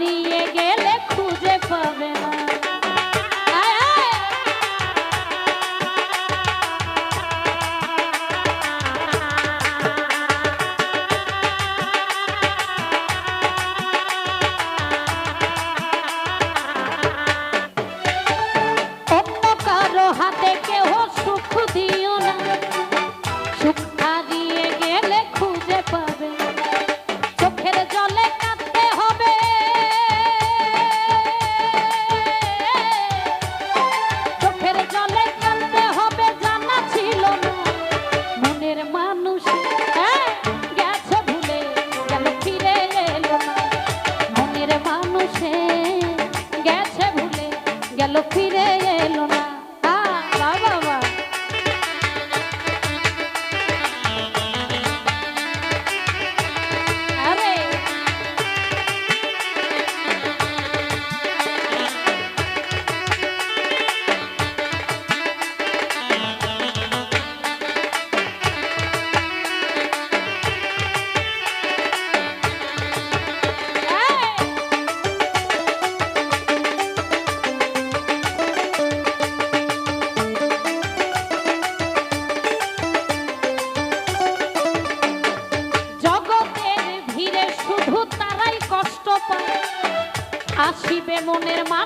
দিয়ে Filipino.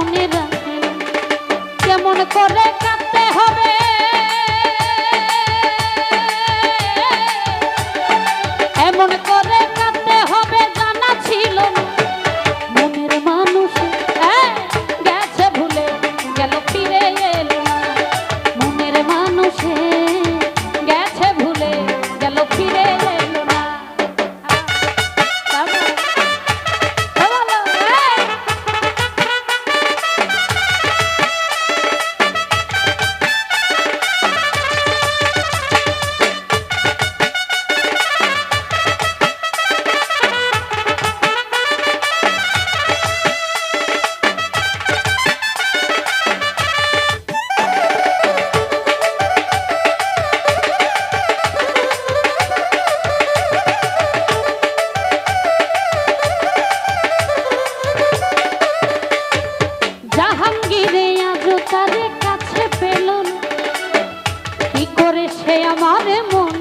মনে রাখে। কেমন করে কাঁদতে হবে সে আমার মনে